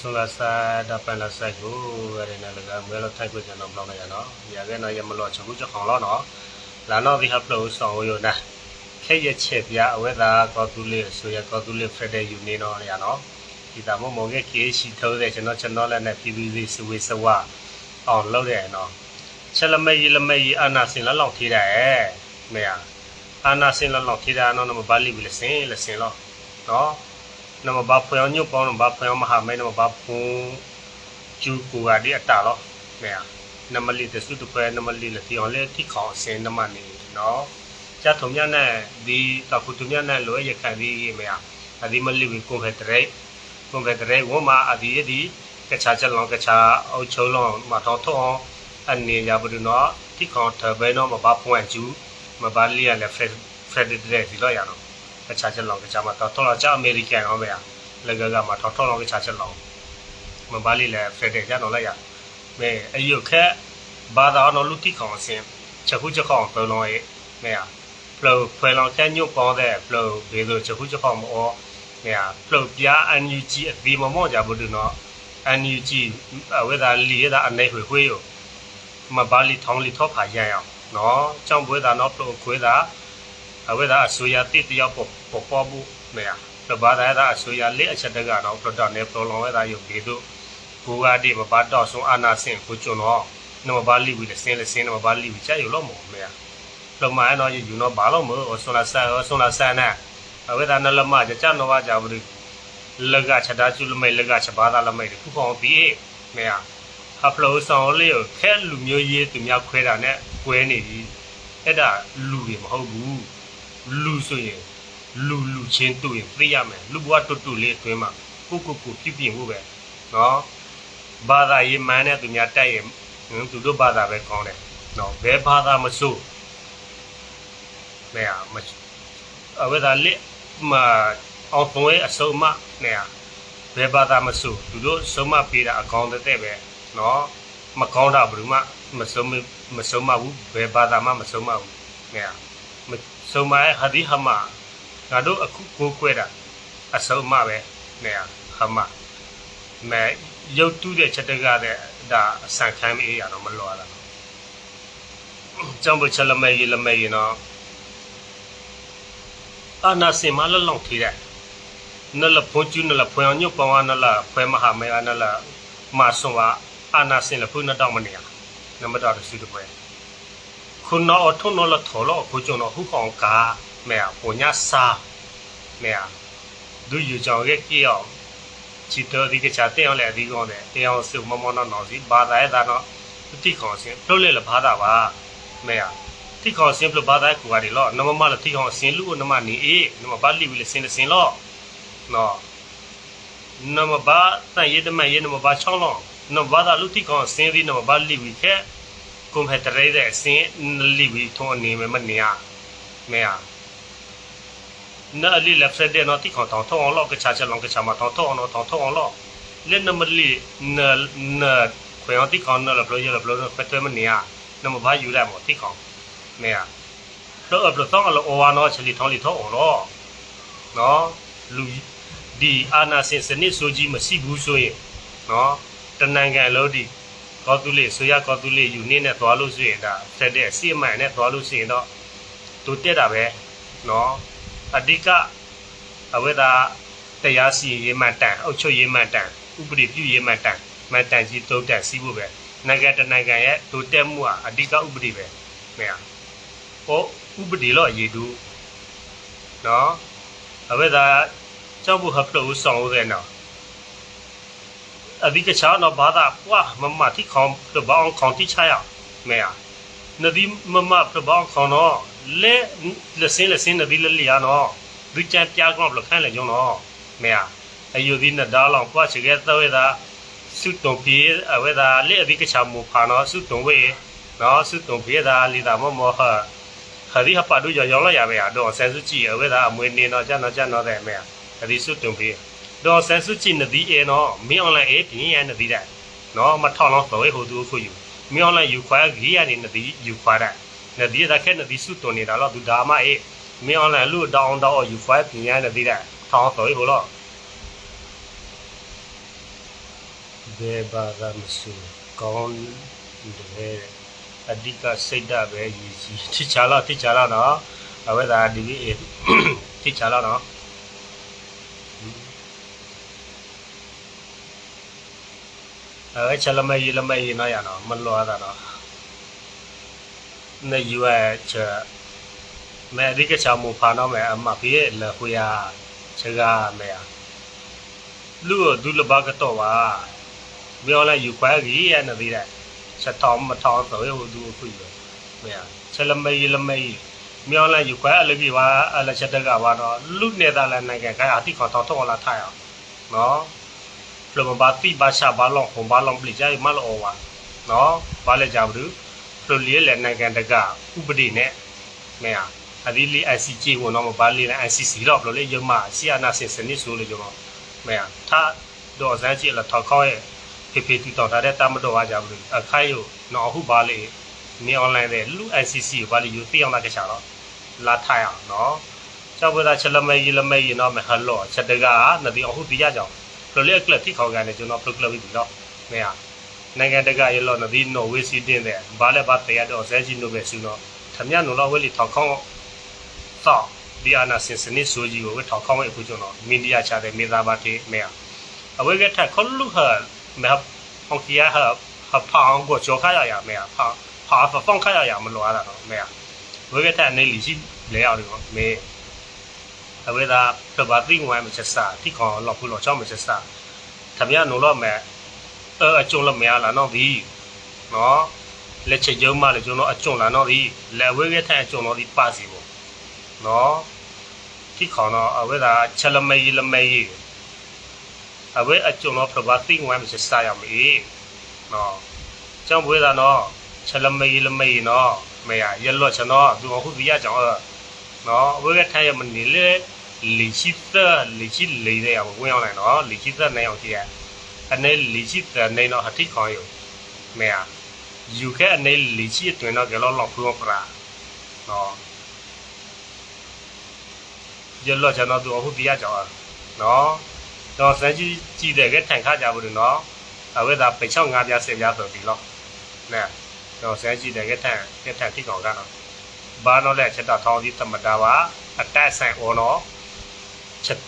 ဆိုလာစာဒါပန်လာဆိုင်ကိုရနေလကမဲလို့ထိုက်ကိုကျွန်တော်ပြောင်းနေရနော်ရခဲ့တော့ရမလို့ချခုချက်ခေါင်လို့နော်လာတော့ဒီဟပ်လို့ဆောင်ရနာခဲရချက်ပြအဝဲသာကောတူလေးဆိုရကောတူလေးဖရက်တဲ့ယူနေတော့ရနော်ဒီတာမမောင်ကကေရှိထိုးတဲ့ကျွန်တော်ကျွန်တော်လည်းနဲ့ PVV စဝေစဝအောင်လုပ်တယ်နော်ချက်လမဲရလမဲရအနာစင်လောက်ထေးတယ်မေယာအနာစင်လောက်ထေးတာနော်မဘာလီဘလစင်လစင်လို့နော် நம்ம bapuyo nyu pawno bapuyo mahame nama bapu chu ku ga di atta lo ne ya namali de su tu pwe namali le ti on le ti khaw sin nama ni no จะถมยันน่ะดีต่อคุณถมยันน่ะรวยอยากขายดีไหมอ่ะอันนี้มันรีวิวกงเฟตเร่กงเฟตเร่ว่ามาอันนี้ดีกระชาจะลองกระชาเอาเชือกลองมาทอทออันนี้ยาบดูเนาะที่ของเธอไปเนาะมาบ้าพวงจูมาบ้าเลียนและเฟรดเฟรดเดรสิล้ออย่างเนาะ ကချာချက်လောင်ကချာမှာတော့ထော်လာချအမေရိကန်အောင်ပဲလကကမှာထော်ထော်လောင်ကချာချက်လောင်မဘာလီလဲဖက်တဲ့ကြတော့လိုက်ရမဲအယုခက်ဘာသာတော့လူတိခေါင်အစင်ချက်ခုချက်ခေါင်ပလုံးရဲ့မဲရပလောဖွဲလောင်ကညုတ်ပေါတဲ့ပလောဘေဆိုချက်ခုချက်ခေါင်မောမဲရပလောပြာအန်ယူဂျီအဒီမမောကြဘူးနော်အန်ယူဂျီဝေဒါလီရတာအနေခွေခွေရောမဘာလီထောင်းလီထောဖာရရအောင်နော်ကြောင့်ဘွေတာနော်ပလောခွေတာ အဝိဒါအဆူရတိတယောက်ပေါ်ပေါ်ပေါ်ဘူးမေယာတဘာသာသာအဆူရလေးအချက်တကတော့ပရဒနေပလောဝဲသာယုတ်ဒီတို့ကိုကတိမဘာတော့ဆုံးအာနာစင်ကိုကျွန်းတော့နမဘာလီဝီစင်းလစင်းနမဘာလီဝီချာယူလို့မောမေယာလောမအဲ့တော့ယူနော်ဘာလို့မို့ဆွန်လာဆန်ဆွန်လာဆန်နဲ့အဝိဒါနလမကြကြနော်ဘာကြဘူးလကချက်တာကျူလမိတ်လကချက်ဘာသာလမိတ်ခုကောင်ဒီမေယာဟဖလိုဆောင်လေးကိုခဲလူမျိုးရေးသူများခွဲတာနဲ့ကွဲနေပြီအဲ့ဒါလူတွေမဟုတ်ဘူး လူဆိုရင်လူလူချင်းတူရင်သိရမယ်လူဘဝတူတူလေးအတွင်းမှာကိုကိုကိုပြပြဖို့ပဲနော်ဘာသာရေးမှန်တဲ့သူများတိုက်ရင်ဟင်သူတို့ဘာသာပဲကောင်းတယ်နော်ဘယ်ဘာသာမဆိုမဲမအဝဲဒါလက်မအောင်သွေးအစုံမနဲ့ဘယ်ဘာသာမဆိုသူတို့စုံမပေးတာအကောင်းတဲ့ပဲနော်မကောင်းတာဘယ်သူမှမစုံမစုံမဘူးဘယ်ဘာသာမှမစုံမဘူးနဲ့ စုံမရဲ့ဟာဒီဟမငါတို့အခုကိုကွဲတာအစုံမပဲနဲ့ဟမမဲရုပ်တူးတဲ့ချက်တကတဲ့ဒါအဆန်ခံမေးရတော့မလောတာကျောင်းပချက်လမဲရလမဲရနော်အနာစင်မလလောင်ထီတဲ့နလဖွန်ကျူနလဖွန်ညုပဝနလဖွဲမဟာမဲနလမဆွန်ဝအနာစင်လဖွနတော့မနေရနမတော်စုတပွဲ ခုနောအထုနောလထောလကိုကျွန်တော်ဟုကောင်ကမဲအပေါ်ညာစာမဲအဒူယူကြောင့်ရဲ့ကြီးအောင်ချီတော်ဒီကချတဲ့အောင်လေဒီကောင်းတယ်တရားစုမမောနောနော်စီဘာသာရဲ့ဒါနော်တိခေါ်စင်ပြုတ်လေလဘာသာပါမဲအတိခေါ်စင်ပြုတ်ဘာသာကူရီလောနမမလတိခေါ်စင်လူနမနီအေနမဘာလီဝီလစင်စင်လောနော်နမဘာတန်ရဒမယေနမဘာချောင်းလောနမဘာသာလူတိခေါ်စင်ဒီနမဘာလီဝီခဲ ကွန်ဖက်တရဲတဲ့အစင်းလီဝီထုံးအနေမဲ့မနေရမဲရနာလီလက်ဖက်တဲ့နော်တိခေါတောင်းထုံးအောင်လောက်ကချာချလောက်ကချာမတောင်းထုံးအောင်တော့တောင်းထုံးအောင်လောလက်နမလီနာနာခွေအောင်တိခေါနော်လဘလို့ရလဘလို့ဖက်တယ်မနေရနမဘာယူလိုက်မောတိခေါမဲရတော့အပလို့တော့လောအော်ဝါနော်ချလီထောင်းလီထောင်းအောင်လောနော်လူဒီအာနာစင်စနစ်ဆိုကြီးမရှိဘူးဆိုရင်နော်တနန်ကန်လို့ဒီ ကောတူလေးဆိုရကောတူလေးယူနေနဲ့သွားလို့ဆိုရင်ဒါတက်တဲ့စီမိုင်နဲ့သွားလို့ဆိုရင်တော့တူတက်တာပဲเนาะအဓိကအဝိဒါတရားစီရေးမှတန်အုတ်ချုပ်ရေးမှတန်ဥပဒေပြုရေးမှတန်မှတန်ကြီးတုတ်တက်စီးဖို့ပဲနိုင်ငံတနိုင်ငံရဲ့တူတက်မှုကအဓိကဥပဒေပဲမဲဟာဟောဥပဒေတော့အရေးတူเนาะအဝိဒါကျောင်းဖို့ဟပ်လို့ဆောင်ဦးတဲ့နော် အဒီကချာနော်ဘာသာပွားမမတိခေါင်ပဘောင်းခေါင်တိချာရမဲယာန ဒီမမပဘောင်းခေါင်နော်လေလက်စင်းလက်စင်းနဒီလလီယာနော်ဒီချန်ပြာကောဘလခန့်လေညောနော်မဲယာအယူဒီနဒါလောင်ပွားချကေသဝေသာစုတုံပြေအဝေသာလေအဒီကချာမူဖာနော်စုတုံဝေနော်စုတုံပြေသာလီတာမမောဟာခရီဟပါဒူရောင်းလာရပဲအတော့ဆန်စုကြည့်အဝေသာအမွေနေနော်ကျန်နော်ကျန်နော် တဲ့မဲယာအဒီစုတုံပြေတော့ဆန်စုကြည့်နဒီအဲနော်မင်းအွန်လိုင်းအေးပြင်းရနဒီတဲ့နော်မထောင်းလောက်တော့ဟိုသူခုယူမင်းအွန်လိုင်းယူခွာဂီရနေနဒီယူခွာတဲ့နဒီဒါခဲနဒီစုတုန်နေတာတော့သူဒါမအေးမင်းအွန်လိုင်းလူတောင်းတော့ယူခွာပြင်းရနဒီတဲ့ထောင်းတော့ဟိုလို့ဘယ်ဘာသာမဆိုကောင်းတယ်အဓိကစိတ်ဓာတ်ပဲရည်ကြီးထိချလာထိချလာနော်အဝဲသာဒီဒီထိချလာနော် အဲချလမယီလမယီနော်ရနော်မလောတာနော်နေယူအချမဲဒီကချာမူဖာနော်မဲအမဖေးလခွေရချကမဲလူဒုလဘကတော့ပါပြောလဲယူခွဲကြီးရနေသေးတယ်ချက်တော်မတော်ဆိုရဒုခွေရမဲချလမယီလမယီမြောင်းလဲယူခွဲအလကြီးပါအလချက်တ ကပါတော့လူနေတာလဲနိုင်ငံကအာတိခေါ်တော်တော့လာထားရနော်ပလမဘာတိဘာရှာဘာလောဟွန်ဘာလောပလိကြိုင်မလောဝါနော်ဘာလဲကြဘူးပလလီလဲနိုင်ငံတကဥပဒေနဲ့မဲဟာအဒီလီ ICJ ဝန်တော့မပါလီလဲ ICC တော့ဘလို့လေယမဆီယနာစင်စနစ်ဆိုလို့ကျွန်တော်မဲဟာထားတော့ဇန်းကြီးလာထောက်ခေါက်ရဲ့ဖေဖေတူတော်တဲ့တမတော်အားကြဘူးအခိုင်ယနော်ဟုတ်ပါလေနေအွန်လိုင်းတဲ့လူ ICC ဘာလို့ယူသိအောင်လာကြချတော့လာထိုင်အောင်နော်ကျောက်ပဒါချက်လမဲကြီးလမဲကြီးနော်မဟလောချက်တကနဒီအခုဒီရကြောင်ဘ လို့လေကလပ်တိခေါက်ကန်နေကျွန်တော်ပလုတ်ကလပ်ပြီးတော့မဲဟာနိုင်ငံတကာရလောနဒီနော်ဝေစီတင်တဲ့ဘာလဲဘာတရားတော့ဇဲကြီးနိုပဲဆူနော်ထမြနော်လောဝဲလီထောက်ခေါက်သောဒီအနာစင်စနစ်ဆိုကြီးကိုဝဲထောက်ခေါက်ဝဲအခုကျွန်တော်မင်းဒီယာချတဲ့မေသားပါတေမဲဟာအဝဲကထက်ခလုဟာမဲဟာဟောက်ကီယာဟာဟာဖောင်းကိုကြောခါရရမဲဟာဖောင်းဟာဖောင်းခါရရမလို့ရတာနော်မဲဟာဝဲကထက်နေလီရှိလဲအောင်လို့မဲ အဝဲသာပပတိငွေမချက်စာတိခေါ်လောက်ဖို့လောက်ချောင်းမချက်စာထမြနော်လောမဲအဲအကျုံးလမဲလာနော်ဒီနော်လက်ချက်ကျုံးမလေကျွန်တော်အကျုံးလာနော်ဒီလက်ဝဲကထက်အကျုံးတော့ဒီပါစီပေါ့နော်တိခေါ်တော့အဝဲသာချက်လမဲလမဲအဝဲအကျုံတော့ပပတိငွေမချက်စာရမေနော်ကျောင်းဘွေးသာနော်ချက်လမဲလမဲနော်မဲရရလော့ချနော်သူအခုဒီရကြောင်းနော်အဝဲကထက်ရမနေလေ လီချိသလီချိလေးတဲ့ဝင်အောင်လိုက်နော်လီချိသနိုင်အောင်ကြည့်ရအနေလီချိသနိုင်တော့အထိခေါ်ယူမဲရယူခဲ့အနေလီချိတွင်တော့ကြလောလောက်ဖူးပရာနော်ရလော့ချနော်သူအခုဒီရကြောင်းနော်တော့စမ်းကြည့်ကြည့်တဲ့ကထိုင်ခါကြဘူးနော်အဝဲသာပိတ်ချောင်းငါးပြားဆယ်ပြားဆိုပြီးတော့နဲတော့စမ်းကြည့်တဲ့ကထိုင်ကထိုင်ထိကောင်ကတော့ဘာတော့လဲချက်တော့ထောင်းဒီသမတာပါအတက်ဆိုင်အော်နော်ချက်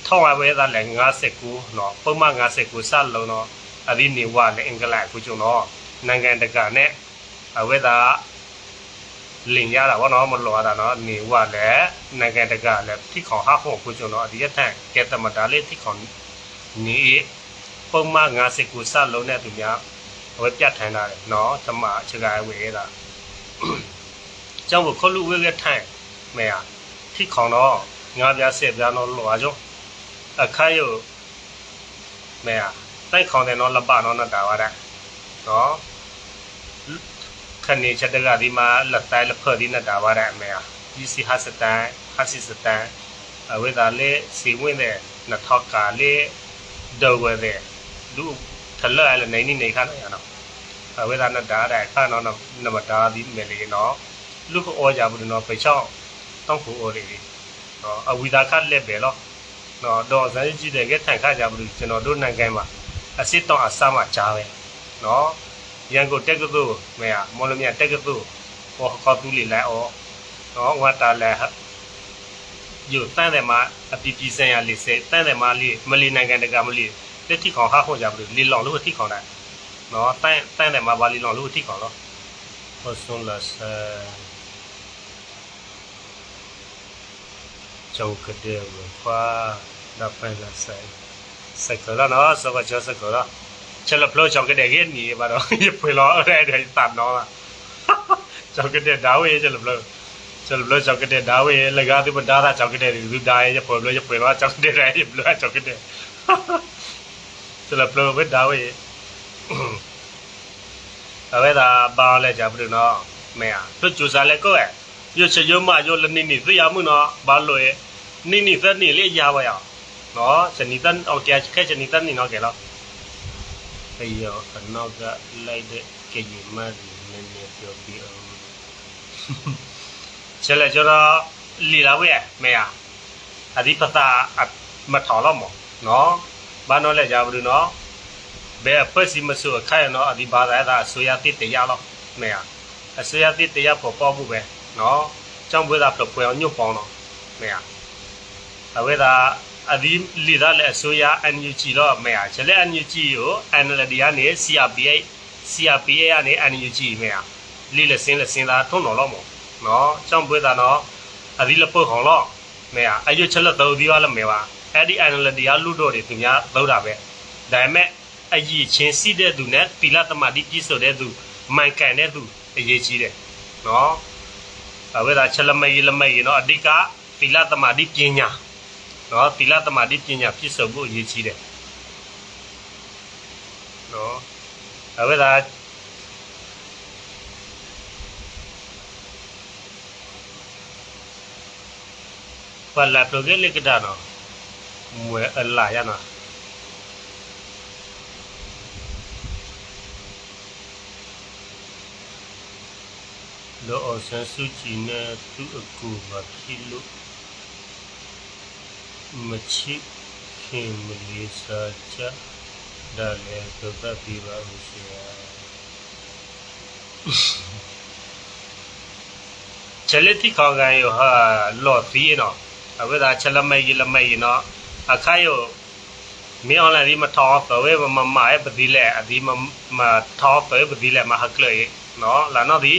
ထောင်းအဝဲသာလဲ59နော်ပုံမှန်59စလုံးနော်အဒီနေဝလဲအင်္ဂလိပ်ကိုကျုံနော်နိုင်ငံတကာနဲ့အဝဲသာလင်ရတာဗောနော်မလောရတာနော်နေဝလဲနိုင်ငံတကာလဲထိခေါဟာဖို့ကိုကျုံနော်အဒီရတဲ့ကဲသမတာလေးထိခေါနေပုံမှန်59စလုံးနဲ့သူများဝဲပြတ်ထန်တာလေနော်သမအချက်ကဝဲတာကျောင်းကိုခလုဝဲကထိုင်မဲဟာထိခေါတော့ငါးပြားဆက်ပြားတော့လောကြော အခါယမဲဟာတိုက်ခေါတဲ့နော်လပနော်နတာဝရနော်ခဏနေချက်တကဒီမှာလက်တိုင်လက်ဖက်ဒီနတာဝရမဲဟာဒီစီဟာစတန်ဟာစီစတန်အဝဲသားလေးစီဝင်တဲ့နထောက်ကလေးဒေဝဲတဲ့လူထလအဲ့လည်းနေနေနေခါနေရနော်အဝဲသားနတာတဲ့ခါနော်နမတာဒီမဲလေးနော်လူကအောကြဘူးနော်ပိချောင်းတောက်ကိုအော်လေးနော်အဝီဒါခတ်လက်ပဲ咯 နော်တော့ဇာကြီးတဲ့ကထိုင်ခါကြဘူးကျွန်တော်တို့နိုင်ငံမှာအစစ်တော့အစမှကြားပဲနော်ရန်ကုန်တက်ကတူမဲอ่ะမော်လမြိုင်တက်ကတူဟောခေါ်သူလေးလဲအော်နော်ဝတ်တာလဲယူတန်းတယ်မှာအပီပီဆန်ရလေးစေတန်းတယ်မှာလေးမလီနိုင်ငံတကာမလီတက်တိခေါင်ဟာဟောကြဘူးလီလောင်လို့အထိခေါင်တယ်နော်တန်းတန်းတယ်မှာဘာလီလောင်လို့အထိခေါင်တော့ ဟောဆွန်လာဆာကျောက်ကတဲ့ဖွာဒါပိုင်လာဆိုင်စက်ကလာနော်စကချစကလာချက်လဖလို့ကျောက်ကတဲ့ကြီးနေပါတော့ရဖွေလောအဲ့ဒါတတ်နော်ကျောက်ကတဲ့ဒါဝေးချက်လဖလို့ချက်လဖလို့ကျောက်ကတဲ့ဒါဝေးလကားသူမဒါတာကျောက်ကတဲ့ဒီဒါရဲ့ဖွေလို့ရဖွေလောကျောက်ကတဲ့ရဲ့ဘလို့ကျောက်ကတဲ့ချက် လဖလို့ဝဒါဝေးအဝဲသာပါလဲကြဘူးနော်မဲอ่ะသူကြိုစားလဲကိုယ့်ရဲ့ရချရမရလနေနေသိရမှုနော်ဘာလို့ရဲ့နိနိသက်နိလေးရပါရနော်ဇနီတန်အော်ကြခဲဇနီတန်နိနော်ကဲလို့အေးရောအနောက်ကလိုက်တဲ့ကေဂျီမတ်နည်းနည်းပြောပြအောင်ချက်လက်ကျတော့လီလာဝဲမဲရအဒီပတာမထော်တော့မနော်ဘာနော်လဲကြဘူးနော်ဘယ်အဖွဲ့အစည်းမဆိုအခက်ရနော်အဒီဘာသာသာအစိုးရတစ်တရားတော့မေယာအစိုးရတစ်တရားပေါ်ပေါ်မှုပဲနော်ကြောင့်ဘွေးသာပပွဲအောင်ညွတ်ပေါင်းတော့မေယာ အဝေးသာအဒီလီဒါလည်းအစိုးရ NUG တော့မေယာချက်လည်း NUG ကို NLD ကနေ CRPA CRPA ကနေ NUG မေယာလီလည်းစင်းလည်းစင်းသာထုံးတော်တော့မို့နော်ကြောင့်ဘွေးသာနော်အဒီလပုတ်ဟောင်းတော့မေယာအယွချက်လက်တော်ဒီဝါလည်းမေပါအဲ့ဒီ NLD ကလူတော်တွေသူများသုံးတာပဲဒါပေမဲ့အကြီးချင်းစီးတဲ့သူနဲ့ပီလာတမတိပြည့်စုံတဲ့သူမိုင်ကန်တဲ့သူအရေးကြီးတယ်နော်အဝေးသာချက်လမေးလမေးနော်အဓိကပီလာတမတိပညာ နော်ပီလာတမတိပညာပြည့်စုံဖို့အရေးကြီးတယ်နော်အဝေးသာပလာပရိုဂလေကဒါနော်မွေအလာရနော်လောအောင်ဆန်းစုကြည်နဲ့သူ့အကူ မဖြစ်လို့မချစ်ခင်မလေးစားချဒါလည်းသတ်ပြီးပါဦးရှင်ချက်လက်တိခေါကန်ယောဟာလော်ဖီနော်အဝိဒါချက်လမိုင်ကြီးလမိုင်နော်အခါယောမင်းအွန်လိုင်းဒီမထောက်ဖဝဲမမအဲပဒီလေအဒီမမထောက်ဖဲပဒီလေမဟကလေနော်လာနော်ဒီ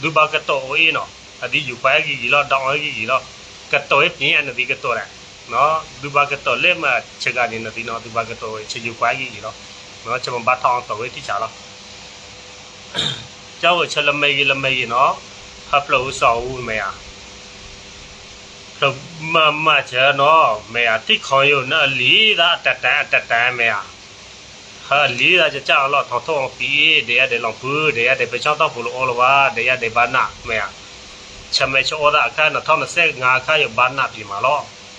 du ba ka to e no adi yu pa gi gi lo da o gi gi lo ka to e pin an di ka to ra no du ba ka to le ma che ga ni na di no du ba ka to e che yu pa gi gi lo no che ma ba thong to e ti cha lo ကျောင်းချက်လမေးလမေးနော်ဟပ်လို့ဆောက်ဦးမေယာတော့မမချာနော်မေယာတိခေါ်ရုံနဲ့လီသာတတန်တတန်မေယာဟာလီသာကြောက်တော့ထောင်းထောင်းပြီးတဲ့ရတဲ့လောင်ဖူးတဲ့ရတဲ့ပချောင်းတော့ဘလို့အော်လဝါတဲ့ရတဲ့ဘာနာမေယာချမေချောဒါအခါ2025အခါရဘာနာပြီမလို့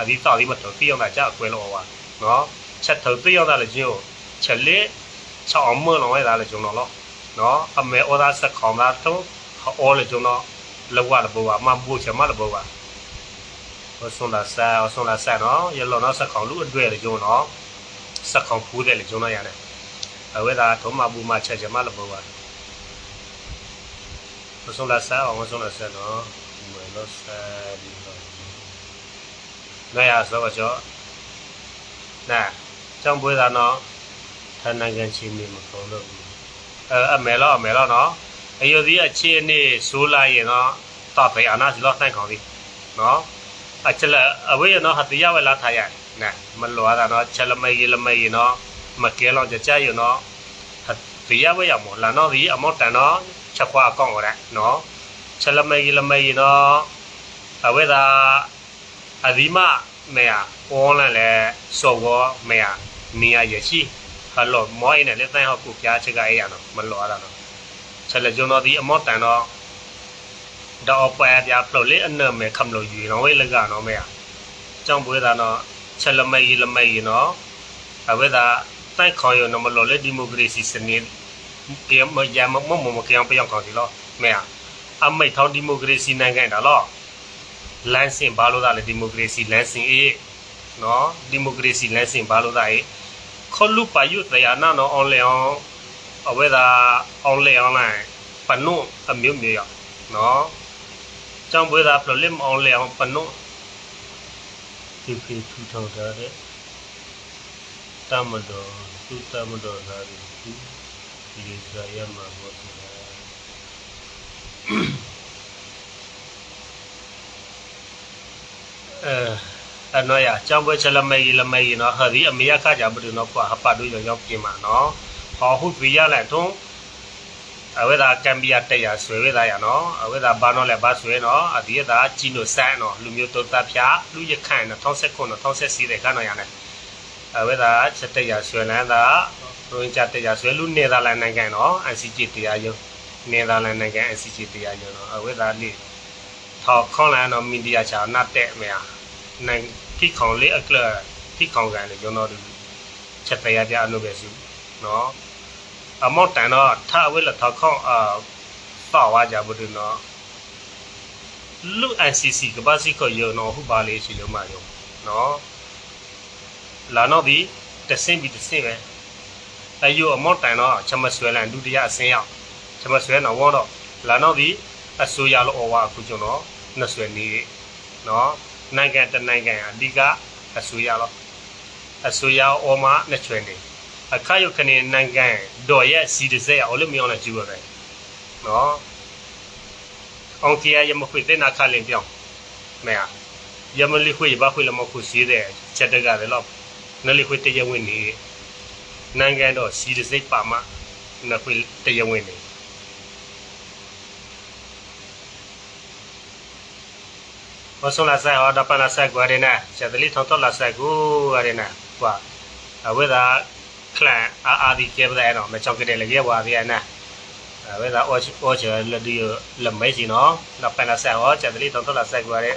အဒီတော့ဒီမတော်ပြအောင်လာကြအကွဲလောပါနော်ချက်ထော်ပြအောင်လာလည်းကျင်းချက်လက်ချောင်းမလောရတာလည်းကျုံတော့လောနော်အမေဩဒါစခေါင်းသားတော့အော်လေကျုံတော့လောကလဘောပါမဘူချမလဘောပါဟောဆွန်လာဆာဟောဆွန်လာဆာနော်ရလောနော်စခေါင်းလူအတွဲလေကျုံတော့စခေါင်းဖူးတယ်လေကျုံတော့ရတယ်အဝဲသာထုံးမဘူမချက်ချမလဘောပါဟောဆွန်လာဆာဟောဆွန်လာဆာနော်မလောဆာဒီတော့နာရဆိုတော့ကျော်နာကျောင်းပွဲသားနော်ဌာနကန်ချင်းနေမခေါ်လို့အဲအမဲလောအမဲလောနော်အယုဒီ အခြေအနေဆိုးလာရင်တော့တော့ပဲအနာစီလောတိုင်းခေါင်းဒီနော်အချက်လက်အဝေးနော်ဟာတရားဝဲလာထားရနဲမလောတာနော်ချက်လမေးလမေးနော်မကဲလောကြကြရနော်ဟာတရားဝဲရမောလာနော်ဒီအမောတန်နော်ချက်ခွာအကောင့်ရနော်ချက်လမေးလမေးနော်အဝေးသာအဒီမမေယာအွန်လိုင်းလဲစောဘောမေယာနေရရရှိဟလော မောင်းနေလေတန်ဟောကိုပြားချက်ကအေးရနော်မလောရတာနော်ချက်လက်ကျုံတော့ဒီအမော့တန်တော့တော့ပွဲပြဖလို့လေအနမဲခမလို့ယူနော်ဝေးလကနော်မဲကြောင့်ပွေးတာနော်ချက်လမိတ်လမိတ်နော်အဝဲသာတိုက်ခေါ်ရနော်မလို့လေဒီမိုကရေစီစနစ်ကဲမရမမမမကံပြောင်းခေါ်ဒီလောမဲအမိတ်ထောင်းဒီမိုကရေစီနိုင်ငံတာလော လမ်းစဉ်ဘာလို့သာလဲဒီမိုကရေစီလမ်းစဉ်အေးနော်ဒီမိုကရေစီလမ်းစဉ်ဘာလို့သာအေးခေါ်လူပါယုတရားနာနော် online အဝဲသာအွန်လိုင်းအွန်လိုင်းပနုအမျိုးမျိုးရနော်ကျောင်းပွဲသာပလင်အွန်လိုင်းပနုဒီဖေထူထောင်ထားတဲ့တမတော်သူတမတော်သားတွေဒီစရမဘောစအဲ အနော်ရကြောင်းပွဲချက်လမဲကြီးလမဲကြီးနော်ဟာဒီအမေရခကြဘူးနော်ကွာဟပတ်တို့ရောက်ရောက်ပြင်မှာနော်ဟောဟုတ်ပြရလဲတော့အဝေဒါကမ်ဘီယာတရဆွေဝေဒါရနော်အဝေဒါဘာနော်လဲဘာဆွေနော်အဒီရဒါဂျီနိုဆန်နော်လူမျိုးတုတ်တပ်ဖြာလူရခိုင်နော်1019နော်1014တဲ့ကနော်ရနဲ့အဝေဒါချက်တရဆွေလန်းတာရိုဟင်ဂျာတရဆွေလူနေသာလန်နိုင်ငံနော် ICJ တရားရုံးနေသာလန်နိုင်ငံ ICJ တရားရုံးနော်အဝေဒါလေးထောက်ခေါန်လန်နော်မီဒီယာချာနတ်တဲ့မြာ နိုင်ခိခေါင်လေးအကလခိခေါင်ကန်လေကျွန်တော်တို့ချက်တရားပြအလုပ်ပဲစုနော်အမောက်တန်တော့ထအဝဲလထခေါအာပါဝါကြဘူးနော်လူ ICC ကဘာစီကိုယောနော်ဟုတ်ပါလေရှိလို့မယောနော်လာတော့ဒီတဆင်းပြီးတဆင်းပဲအယိုအမောက်တန်တော့ချမဆွဲလန်ဒုတိယအဆင်းရောက်ချမဆွဲနော်ဝတော့လာတော့ဒီအစိုးရလို့អဝအခုကျွန်တော်နှဆွဲနေနော် နိုင်ငံတနိုင်ငံအဓိကအစိုးရလို့အစိုးရអမနှဆွဲနေအခါယုခနေနိုင်ငံဒေါ်ရဲ့စီဒဇက်အောင်လို့မြောင်းလာကျူရတယ်နော်အောင်ကီယာယမခွေတဲ့နာခလင်ပြောင်းမဲယယမလီခွေဘာခွေလမခုစီတဲ့ချက်တကလည်းတော့နလီခွေတရဝင်နေနိုင်ငံတော့စီဒဇက်ပါမနခွေတရဝင်နေ ဝဆုံလာဆိုင်ဟောဒပနာဆိုင်ကွာရနေချက်တလီထောင်းတော့လာဆိုင်ကိုရနေကွာအဝေဒါคลန်အာအာဒီကျေပတဲ့နော်မချောက်ကတဲ့လေဝါဒီအနာအဲဒါအော်အော်ချာလဒီလမဲစီနော်နပနာဆာဟောချက်တလီတော့တော့လာဆက်ကြရတဲ့